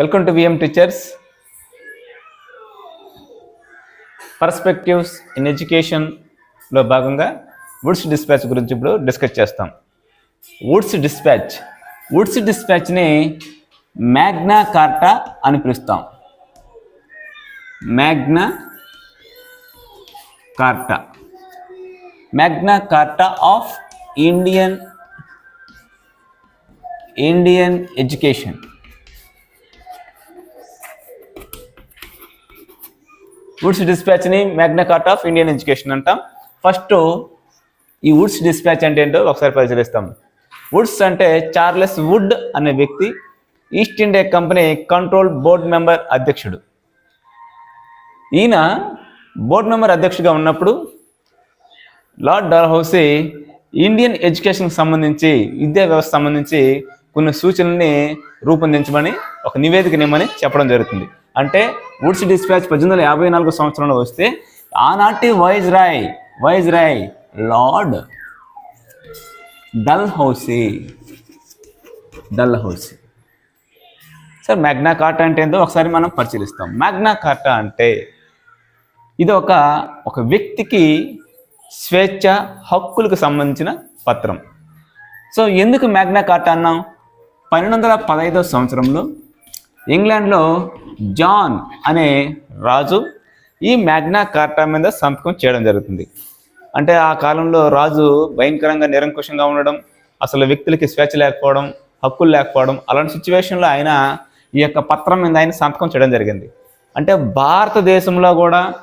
Welcome to VM teachers perspectives in ఎడ్యుకేషన్లో భాగంగా Wood's dispatch గురించి ఇప్పుడు డిస్కస్ చేస్తాం. వుడ్స్ డిస్పాచ్ వుడ్స్ డిస్పాచ్ని మ్యాగ్నా కార్టా అని పిలుస్తాం. Magna Carta Magna Carta of Indian Indian education Wood's డిస్పాచ్ని Magna cart of Indian education అంటాం. First ఈ వుడ్స్ డిస్పాచ్ అంటే ఏంటో ఒకసారి పరిశీలిస్తాం. వుడ్స్ అంటే చార్లెస్ వుడ్ అనే వ్యక్తి East India Company control board member అధ్యక్షుడు. ఈయన బోర్డ్ మెంబర్ అధ్యక్షుడిగా ఉన్నప్పుడు లార్డ్ డల్హౌసీ ఇండియన్ ఎడ్యుకేషన్కి సంబంధించి విద్యా వ్యవస్థ సంబంధించి కొన్ని సూచనల్ని రూపొందించమని ఒక నివేదిక నిమ్మని చెప్పడం జరుగుతుంది. అంటే వుడ్స్ డిస్పాచ్ పద్దెనిమిది వందల యాభై నాలుగు సంవత్సరంలో వస్తే ఆనాటి viceroy viceroy Lord Dalhousie Dalhousie sir Magna Carta అంటే ఏందో ఒకసారి మనం పరిశీలిస్తాం. మ్యాగ్నా కార్టా అంటే ఇది ఒక ఒక వ్యక్తికి స్వేచ్ఛ హక్కులకు సంబంధించిన పత్రం. సో ఎందుకు మ్యాగ్నా కార్టా అన్నాం? పన్నెండు వందల పదహైదవ సంవత్సరంలో ఇంగ్లాండ్లో జాన్ అనే రాజు ఈ మ్యాగ్నా కార్టా మీద సంతకం చేయడం జరుగుతుంది. అంటే ఆ కాలంలో రాజు భయంకరంగా నిరంకుశంగా ఉండడం అసలు వ్యక్తులకి స్వేచ్ఛ లేకపోవడం హక్కులు లేకపోవడం అలాంటి సిచ్యువేషన్లో ఆయన ఈ యొక్క పత్రం మీద ఆయన సంతకం చేయడం జరిగింది. అంటే భారతదేశంలో కూడా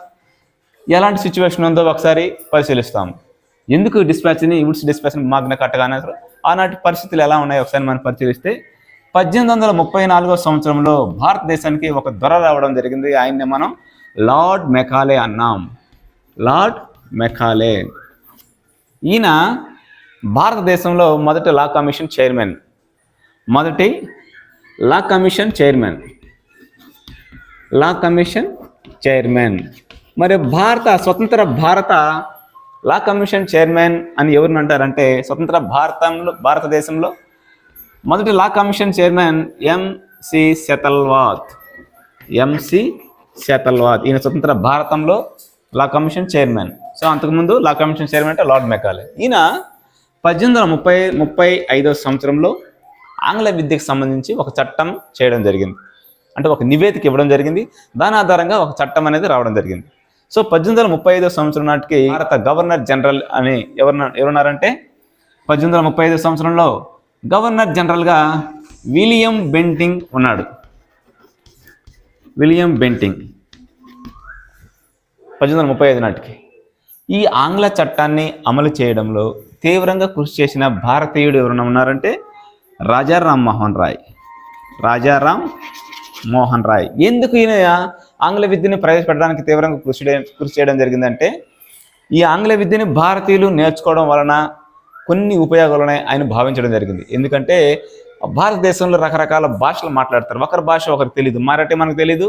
ఎలాంటి సిచ్యువేషన్ ఉందో ఒకసారి పరిశీలిస్తాం. ఎందుకు డిస్పాచ్ని వుడ్స్ డిస్పాచ్ని మాగ్న కట్టగానే ఆనాటి పరిస్థితులు ఎలా ఉన్నాయో? ఒకసారి మనం పరిశీలిస్తే పద్దెనిమిది వందల ముప్పై నాలుగో సంవత్సరంలో భారతదేశానికి ఒక దొర రావడం జరిగింది. ఆయన్ని మనం లార్డ్ మెకాలే అన్నాం. Lord Macaulay. ఈయన భారతదేశంలో మొదటి లా కమిషన్ చైర్మన్. మొదటి law commission chairman. Law commission chairman. మరి భారత స్వతంత్ర భారత లా కమిషన్ చైర్మన్ అని ఎవరిని అంటారంటే స్వతంత్ర భారతంలో భారతదేశంలో మొదటి law commission chairman MC Setalvad. MC Setalvad. ఈయన స్వతంత్ర భారతంలో లా కమిషన్ చైర్మన్. సో అంతకుముందు లా కమిషన్ చైర్మన్ అంటే లార్డ్ మెకాలే. ఈయన పద్దెనిమిది వందల ముప్పై ముప్పై ఐదవ సంవత్సరంలో ఆంగ్ల విద్యకు సంబంధించి ఒక చట్టం చేయడం జరిగింది. అంటే ఒక నివేదిక ఇవ్వడం జరిగింది. దాని ఆధారంగా ఒక చట్టం అనేది రావడం జరిగింది. సో పద్దెనిమిది వందల ముప్పై ఐదో సంవత్సరం నాటికి భారత గవర్నర్ జనరల్ అని ఎవరు ఎవరున్నారంటే పద్దెనిమిది వందల ముప్పై ఐదో సంవత్సరంలో గవర్నర్ జనరల్గా విలియం బెంటింగ్ ఉన్నాడు. William Bentinck. పద్దెనిమిది వందల ముప్పై ఐదు నాటికి ఈ ఆంగ్ల చట్టాన్ని అమలు చేయడంలో తీవ్రంగా కృషి చేసిన భారతీయుడు ఎవరైనా ఉన్నారంటే రాజారాం మోహన్ రాయ్. రాజారాం మోహన్ రాయ్. ఎందుకు ఈయన ఆంగ్ల విద్యను ప్రవేశపెట్టడానికి తీవ్రంగా కృషి కృషి చేయడం జరిగిందంటే ఈ ఆంగ్ల విద్యని భారతీయులు నేర్చుకోవడం వలన కొన్ని ఉపయోగాలు ఉన్నాయి ఆయన భావించడం జరిగింది. ఎందుకంటే భారతదేశంలో రకరకాల భాషలు మాట్లాడతారు. ఒకరి భాష ఒకరికి తెలియదు మరాఠీ మనకు తెలియదు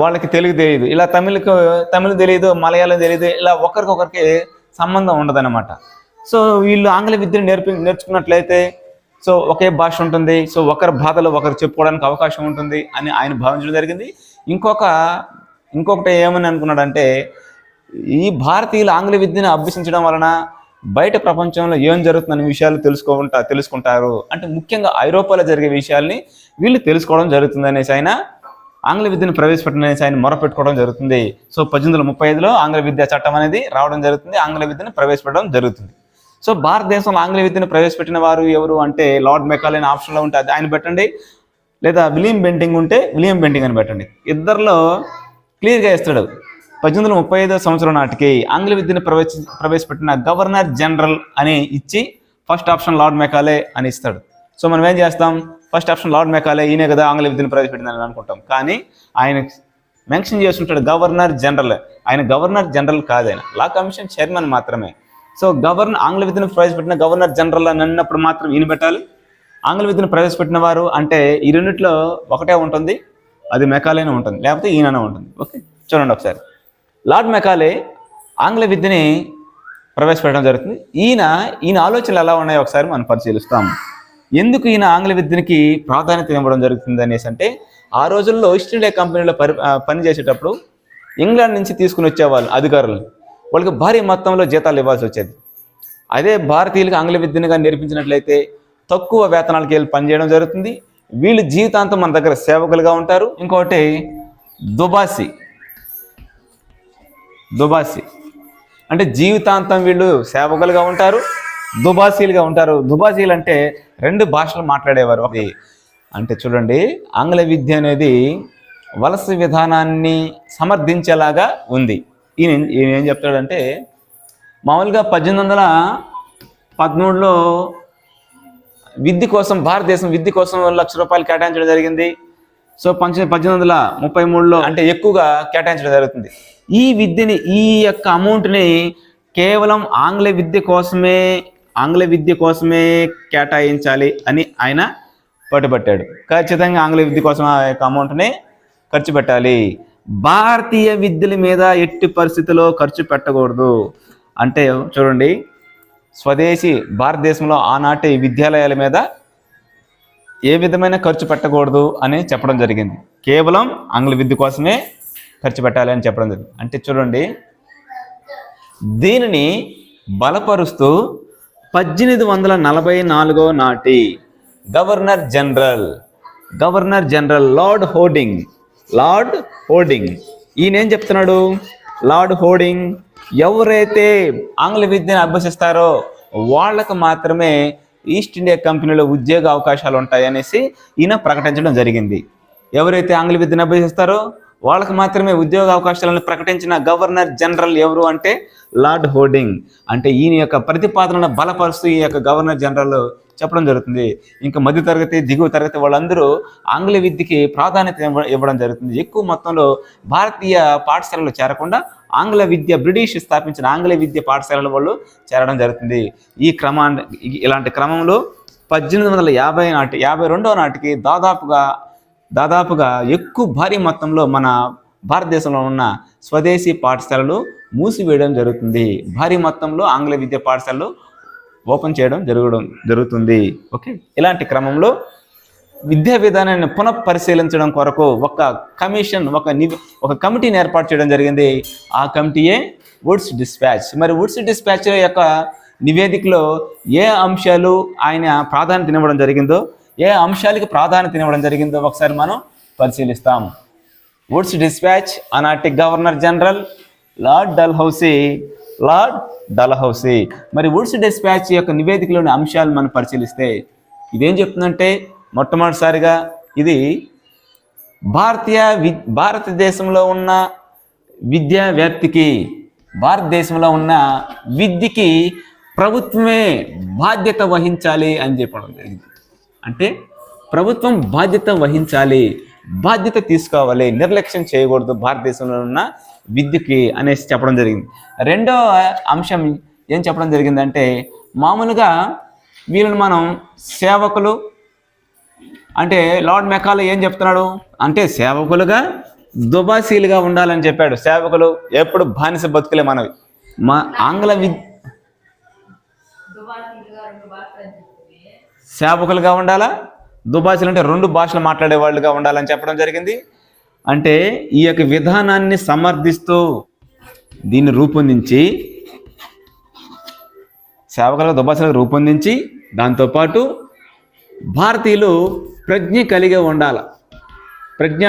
వాళ్ళకి తెలుగు తెలియదు ఇలా తమిళకు తమిళ్ తెలియదు మలయాళం తెలియదు ఇలా ఒకరికొకరికి సంబంధం ఉండదన్నమాట. సో వీళ్ళు ఆంగ్ల విద్యను నేర్పి నేర్చుకున్నట్లయితే సో ఒకే భాష ఉంటుంది. సో ఒకరి బాధలు ఒకరు చెప్పుకోవడానికి అవకాశం ఉంటుంది అని ఆయన భావించడం జరిగింది. ఇంకొక ఇంకొకటి ఏమని అనుకున్నాడంటే ఈ భారతీయులు ఆంగ్ల విద్యను అభ్యసించడం వలన బయట ప్రపంచంలో ఏం జరుగుతుందనే విషయాలు తెలుసుకుంటా తెలుసుకుంటారు. అంటే ముఖ్యంగా ఐరోపాలో జరిగే విషయాల్ని వీళ్ళు తెలుసుకోవడం జరుగుతుంది అనేసి ఆయన ఆంగ్ల విద్యను ప్రవేశపెట్టడం అనేసి ఆయన మొరపెట్టుకోవడం జరుగుతుంది. సో పద్దెనిమిది వందల ముప్పై ఐదులో ఆంగ్ల విద్యా చట్టం అనేది రావడం జరుగుతుంది ఆంగ్ల విద్యను ప్రవేశపెట్టడం జరుగుతుంది. సో భారతదేశంలో ఆంగ్ల విద్యను ప్రవేశపెట్టిన వారు ఎవరు అంటే లార్డ్ మెకాల్ అనే ఆప్షన్లో ఉంటే అది ఆయన పెట్టండి. లేదా విలియం బెంటింగ్ ఉంటే విలియం బెంటింగ్ అని పెట్టండి. ఇద్దరిలో క్లియర్గా ఇస్తాడు పద్దెనిమిది వందల ముప్పై ఐదో సంవత్సరం నాటికి ఆంగ్ల విద్యను ప్రవేశ ప్రవేశపెట్టిన గవర్నర్ జనరల్ అని ఇచ్చి ఫస్ట్ ఆప్షన్ లార్డ్ మెకాలే అని ఇస్తాడు. సో మనం ఏం చేస్తాం? ఫస్ట్ ఆప్షన్ లార్డ్ మెకాలే ఈయనే కదా ఆంగ్ల విద్యను ప్రవేశపెట్టిందని అనుకుంటాం. కానీ ఆయన మెన్షన్ చేస్తుంటాడు గవర్నర్ జనరల్. ఆయన గవర్నర్ జనరల్ కాదు ఆయన. లా కమిషన్ చైర్మన్ మాత్రమే. సో గవర్నర్ ఆంగ్ల విద్యను ప్రవేశపెట్టిన గవర్నర్ జనరల్ అని అన్నప్పుడు మాత్రం ఈయన పెట్టాలి. ఆంగ్ల విద్యను ప్రవేశపెట్టిన వారు అంటే ఈ రెండిట్లో ఒకటే ఉంటుంది అది మెకాలేనే ఉంటుంది లేకపోతే ఈయననే ఉంటుంది. ఓకే? చూడండి ఒకసారి. లార్డ్ మెకాలే ఆంగ్ల విద్యని ప్రవేశపెట్టడం జరుగుతుంది. ఈయన ఈయన ఆలోచనలు ఎలా ఉన్నాయో ఒకసారి మనం పరిశీలిస్తాం. ఎందుకు ఈయన ఆంగ్ల విద్యకి ప్రాధాన్యత ఇవ్వడం జరుగుతుంది అనేసి అంటే ఆ రోజుల్లో ఈస్ట్ ఇండియా కంపెనీలో పరి పనిచేసేటప్పుడు ఇంగ్లాండ్ నుంచి తీసుకుని వచ్చేవాళ్ళు అధికారులు. వాళ్ళకి భారీ మొత్తంలో జీతాలు ఇవ్వాల్సి వచ్చేది. అదే భారతీయులకు ఆంగ్ల విద్యనుగా నేర్పించినట్లయితే తక్కువ వేతనాలకి వెళ్ళి పనిచేయడం జరుగుతుంది. వీళ్ళు జీవితాంతం మన దగ్గర సేవకులుగా ఉంటారు. ఇంకోటి దుబాసి. దుబాసి. అంటే జీవితాంతం వీళ్ళు సేవకులుగా ఉంటారు దుబాసీలుగా ఉంటారు. దుబాసీలు అంటే రెండు భాషలు మాట్లాడేవారు. ఒకటి అంటే చూడండి ఆంగ్ల విద్య అనేది వలస విధానాన్ని సమర్థించేలాగా ఉంది. ఈయన ఈయన ఏం చెప్తాడంటే మామూలుగా పద్దెనిమిది వందల పదమూడులో విద్య కోసం భారతదేశం విద్య కోసం లక్ష రూపాయలు కేటాయించడం జరిగింది. సో పంచ పద్దెనిమిది వందల ముప్పై మూడులో అంటే ఎక్కువగా కేటాయించడం జరుగుతుంది. ఈ విద్యని ఈ యొక్క అమౌంట్ని కేవలం ఆంగ్ల విద్య కోసమే ఆంగ్ల విద్య కోసమే కేటాయించాలి అని ఆయన పట్టుబట్టాడు. ఖచ్చితంగా ఆంగ్ల విద్య కోసం ఆ యొక్క అమౌంట్ని ఖర్చు పెట్టాలి. భారతీయ విద్యల మీద ఎట్టి పరిస్థితిలో ఖర్చు పెట్టకూడదు. అంటే చూడండి స్వదేశీ భారతదేశంలో ఆనాటి విద్యాలయాల మీద ఏ విధమైన ఖర్చు పెట్టకూడదు అని చెప్పడం జరిగింది. కేవలం ఆంగ్ల విద్య కోసమే ఖర్చు పెట్టాలి అని చెప్పడం జరిగింది. అంటే చూడండి దీనిని బలపరుస్తూ పద్దెనిమిది వందల నలభై నాలుగో నాటి governor general governor general Lord Hardinge Lord Hardinge ఈయన ఏం చెప్తున్నాడు? లార్డ్ హోర్డింగ్ ఎవరైతే ఆంగ్ల విద్యను అభ్యసిస్తారో వాళ్ళకు మాత్రమే ఈస్ట్ ఇండియా కంపెనీలో ఉద్యోగ అవకాశాలు ఉంటాయి అనేసి ఈయన ప్రకటించడం జరిగింది. ఎవరైతే ఆంగ్ల విద్యను అభ్యసిస్తారో వాళ్ళకి మాత్రమే ఉద్యోగ అవకాశాలను ప్రకటించిన గవర్నర్ జనరల్ ఎవరు అంటే లార్డ్ హోర్డింగ్. అంటే ఈయన యొక్క ప్రతిపాదనను బలపరుస్తూ ఈ యొక్క గవర్నర్ జనరల్ చెప్పడం జరుగుతుంది. ఇంకా మధ్య తరగతి దిగువ తరగతి వాళ్ళందరూ ఆంగ్ల విద్యకి ప్రాధాన్యత ఇవ్వ- ఇవ్వడం జరుగుతుంది. ఎక్కువ మొత్తంలో భారతీయ పాఠశాలలో చేరకుండా ఆంగ్ల విద్య బ్రిటిష్ స్థాపించిన ఆంగ్ల విద్య పాఠశాలల వాళ్ళు చేరడం జరుగుతుంది. ఈ క్రమా ఇలాంటి క్రమంలో పద్దెనిమిది వందల యాభై నాటి యాభై రెండవ నాటికి దాదాపుగా దాదాపుగా ఎక్కువ భారీ మొత్తంలో మన భారతదేశంలో ఉన్న స్వదేశీ పాఠశాలలు మూసివేయడం జరుగుతుంది. భారీ మొత్తంలో ఆంగ్ల విద్య పాఠశాలలు ఓపెన్ చేయడం జరగడం జరుగుతుంది. ఓకే. ఇలాంటి క్రమంలో విద్యా విధానాన్ని పునఃపరిశీలించడం కొరకు ఒక కమిషన్ ఒక నివ్ ఒక కమిటీని ఏర్పాటు చేయడం జరిగింది. ఆ కమిటీయే వుడ్స్ డిస్పాచ్. మరి వుడ్స్ డిస్పాచ్ యొక్క నివేదికలో ఏ అంశాలు ఆయన ప్రాధాన్యత ఇవ్వడం జరిగిందో ఏ అంశాలకి ప్రాధాన్యత ఇవ్వడం జరిగిందో ఒకసారి మనం పరిశీలిస్తాం. వుడ్స్ డిస్పాచ్ ఆనాటి governor general Lord Dalhousie Lord Dalhousie. మరి వుడ్స్ డిస్పాచ్ యొక్క నివేదికలోని అంశాలు మనం పరిశీలిస్తే ఇదేం చెప్తుందంటే మొట్టమొదటిసారిగా ఇది భారతీయ వి భారతదేశంలో ఉన్న విద్యా వ్యాప్తికి భారతదేశంలో ఉన్న విద్యకి ప్రభుత్వమే బాధ్యత వహించాలి అని చెప్పడం జరిగింది. అంటే ప్రభుత్వం బాధ్యత వహించాలి బాధ్యత తీసుకోవాలి నిర్లక్ష్యం చేయకూడదు భారతదేశంలో ఉన్న విద్యకి అనేసి చెప్పడం జరిగింది. రెండో అంశం ఏం చెప్పడం జరిగిందంటే మామూలుగా వీళ్ళని మనం సేవకులు అంటే లార్డ్ మెకాలో ఏం చెప్తున్నాడు? అంటే సేవకులుగా దుబాసీలుగా ఉండాలని చెప్పాడు. సేవకులు ఎప్పుడు బానిస బతుకులే మనవి. మా ఆంగ్ల విద్ సేవకులుగా ఉండాలా? దుబాసీలు అంటే రెండు భాషలు మాట్లాడే వాళ్ళుగా ఉండాలని చెప్పడం జరిగింది. అంటే ఈ యొక్క విధానాన్ని సమర్థిస్తూ దీన్ని రూపొందించి సేవకులుగా దుబాసలకు రూపొందించి దాంతోపాటు భారతీయులు ప్రజ్ఞ కలిగి ఉండాలి. ప్రజ్ఞ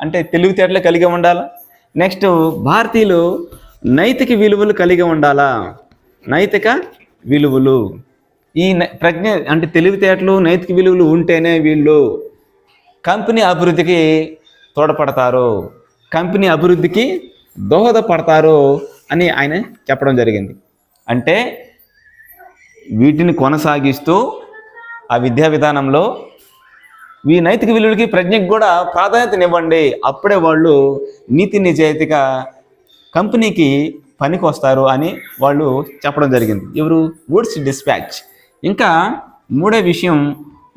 అంటే తెలివితేటలు కలిగి ఉండాలి. నెక్స్ట్ భారతీయులు నైతిక విలువలు కలిగి ఉండాలా. నైతిక విలువలు. ఈ నై- ప్రజ్ఞ అంటే తెలివితేటలు నైతిక విలువలు ఉంటేనే వీళ్ళు కంపెనీ అభివృద్ధికి తోడ్పడతారు. కంపెనీ అభివృద్ధికి దోహదపడతారు అని ఆయన చెప్పడం జరిగింది. అంటే వీటిని కొనసాగిస్తూ ఆ విద్యా విధానంలో ఈ నైతిక విలువలకి ప్రజ్ఞకి కూడా ప్రాధాన్యతనివ్వండి. అప్పుడే వాళ్ళు నీతి నిజాయితీగా కంపెనీకి పనికి వస్తారు అని వాళ్ళు చెప్పడం జరిగింది. ఎవరు? Wood's dispatch. ఇంకా మూడో విషయం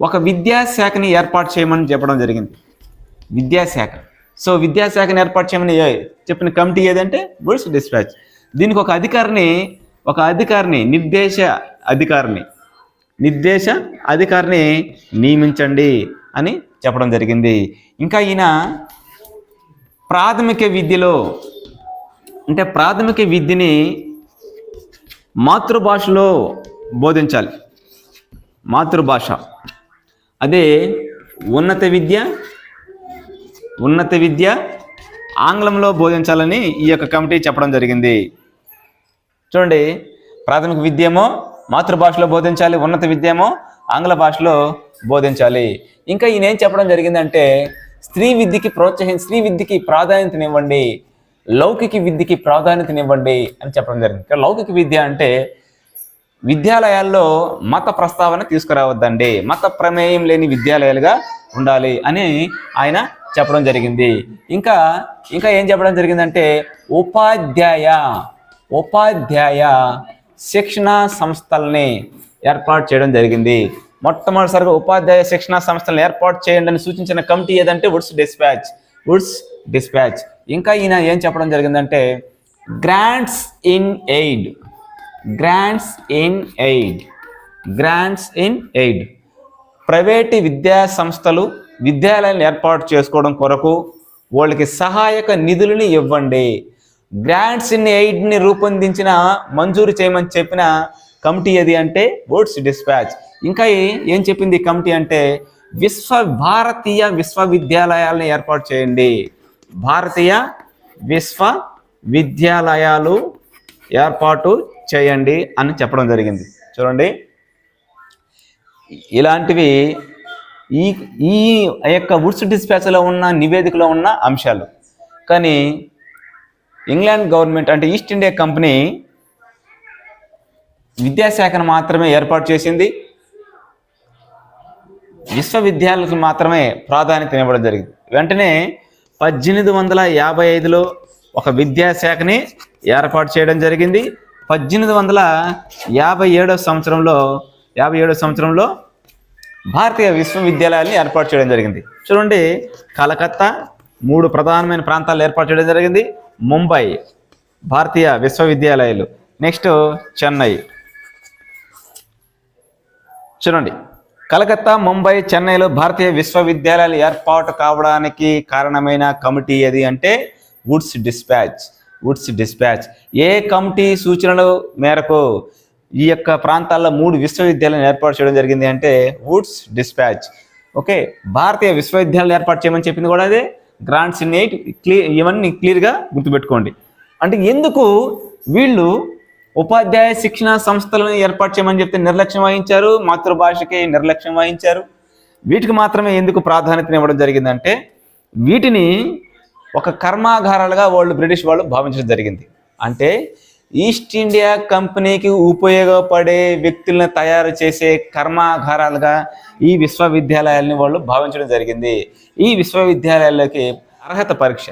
ఒక విద్యాశాఖని ఏర్పాటు చేయమని చెప్పడం జరిగింది. విద్యాశాఖ. సో విద్యాశాఖను ఏర్పాటు చేయమని చెప్పిన కమిటీ ఏదంటే బుడ్స్ డిస్పాచ్ దీనికి ఒక అధికారిని ఒక అధికారిని నిర్దేశ అధికారిని నిర్దేశ అధికారిని నియమించండి అని చెప్పడం జరిగింది. ఇంకా ఈయన ప్రాథమిక విద్యలో అంటే ప్రాథమిక విద్యని మాతృభాషలో బోధించాలి. మాతృభాష. అదే ఉన్నత విద్య ఉన్నత విద్య ఆంగ్లంలో బోధించాలని ఈ యొక్క కమిటీ చెప్పడం జరిగింది. చూడండి ప్రాథమిక విద్య ఏమో మాతృభాషలో బోధించాలి ఉన్నత విద్య ఏమో ఆంగ్ల భాషలో బోధించాలి. ఇంకా ఈయన ఏం చెప్పడం జరిగిందంటే స్త్రీ విద్యకి ప్రోత్సహి స్త్రీ విద్యకి ప్రాధాన్యతనివ్వండి లౌకిక విద్యకి ప్రాధాన్యతనివ్వండి అని చెప్పడం జరిగింది. ఇక్కడ లౌకిక విద్య అంటే విద్యాలయాల్లో మత ప్రస్తావన తీసుకురావద్దండి. మత ప్రమేయం లేని విద్యాలయాలుగా ఉండాలి అని ఆయన చెప్పడం జరిగింది. ఇంకా ఇంకా ఏం చెప్పడం జరిగిందంటే ఉపాధ్యాయ ఉపాధ్యాయ శిక్షణా సంస్థల్ని ఏర్పాటు చేయడం జరిగింది. మొట్టమొదటిసారిగా ఉపాధ్యాయ శిక్షణా సంస్థలను ఏర్పాటు చేయండి అని సూచించిన కమిటీ ఏదంటే వుడ్స్ డిస్పాచ్ వుడ్స్ డిస్పాచ్ ఇంకా ఈయన ఏం చెప్పడం జరిగిందంటే grants in aid grants in aid grants in aid private విద్యా సంస్థలు విద్యాలయాలను ఏర్పాటు చేసుకోవడం కొరకు వాళ్ళకి సహాయక నిధులని ఇవ్వండి. గ్రాంట్స్ ఇన్ ఎయిడ్ని రూపొందించిన మంజూరు చేయమని చెప్పిన కమిటీ ఏది అంటే ఓట్స్ డిస్పాచ్. ఇంకా ఏం చెప్పింది కమిటీ అంటే విశ్వ భారతీయ విశ్వవిద్యాలయాలను ఏర్పాటు చేయండి. భారతీయ విశ్వ విద్యాలయాలు ఏర్పాటు చేయండి అని చెప్పడం జరిగింది. చూడండి. ఇలాంటివి ఈ ఈ యొక్క వుడ్స్ డిస్పాచ్లో ఉన్న నివేదికలో ఉన్న అంశాలు. కానీ ఇంగ్లాండ్ గవర్నమెంట్ అంటే ఈస్ట్ ఇండియా కంపెనీ విద్యాశాఖను మాత్రమే ఏర్పాటు చేసింది. విశ్వవిద్యాలయాలకు మాత్రమే ప్రాధాన్యత ఇవ్వడం జరిగింది. వెంటనే పద్దెనిమిది వందల యాభై ఐదులో ఒక విద్యాశాఖని ఏర్పాటు చేయడం జరిగింది. పద్దెనిమిది వందల యాభై ఏడవ సంవత్సరంలో యాభై ఏడవ సంవత్సరంలో భారతీయ విశ్వవిద్యాలయాన్ని ఏర్పాటు చేయడం జరిగింది. చూడండి కలకత్తా మూడు ప్రధానమైన ప్రాంతాలు ఏర్పాటు చేయడం జరిగింది. ముంబై భారతీయ విశ్వవిద్యాలయాలు. నెక్స్ట్ చెన్నై. చూడండి కలకత్తా ముంబై చెన్నైలో భారతీయ విశ్వవిద్యాలయాలు ఏర్పాటు కావడానికి కారణమైన కమిటీ ఏది అంటే వుడ్స్ డిస్పాచ్. Wood's dispatch. ఏ కమిటీ సూచనల మేరకు ఈ యొక్క ప్రాంతాల్లో మూడు విశ్వవిద్యాలయాలను ఏర్పాటు చేయడం జరిగింది అంటే వుడ్స్ డిస్పాచ్. ఓకే భారతీయ విశ్వవిద్యాలయాలు ఏర్పాటు చేయమని చెప్పింది కూడా అదే. గ్రాంట్స్ ఇన్ ఎయిట్ క్లియర్ ఇవన్నీ క్లియర్గా గుర్తుపెట్టుకోండి. అంటే ఎందుకు వీళ్ళు ఉపాధ్యాయ శిక్షణ సంస్థలను ఏర్పాటు చేయమని చెప్తే నిర్లక్ష్యం వహించారు మాతృభాషకి నిర్లక్ష్యం వహించారు? వీటికి మాత్రమే ఎందుకు ప్రాధాన్యత ఇవ్వడం జరిగిందంటే వీటిని ఒక కర్మాగారాలుగా వాళ్ళు బ్రిటిష్ వాళ్ళు భావించడం జరిగింది. అంటే ఈస్ట్ ఇండియా కంపెనీకి ఉపయోగపడే వ్యక్తులను తయారు చేసే కర్మాగారాలుగా ఈ విశ్వవిద్యాలయాల్ని వాళ్ళు భావించడం జరిగింది. ఈ విశ్వవిద్యాలయాల్లోకి అర్హత పరీక్ష.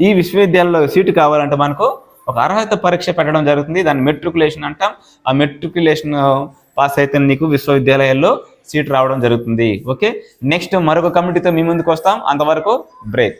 ఈ విశ్వవిద్యాలయంలో సీటు కావాలంటే మనకు ఒక అర్హత పరీక్ష పెట్టడం జరుగుతుంది. దాన్ని మెట్రికులేషన్ అంటాం. ఆ మెట్రికులేషన్ పాస్ అయితే నీకు విశ్వవిద్యాలయాల్లో సీట్ రావడం జరుగుతుంది. ఓకే? నెక్స్ట్ మరొక కమిటీతో మీ ముందుకు వస్తాం. అంతవరకు బ్రేక్.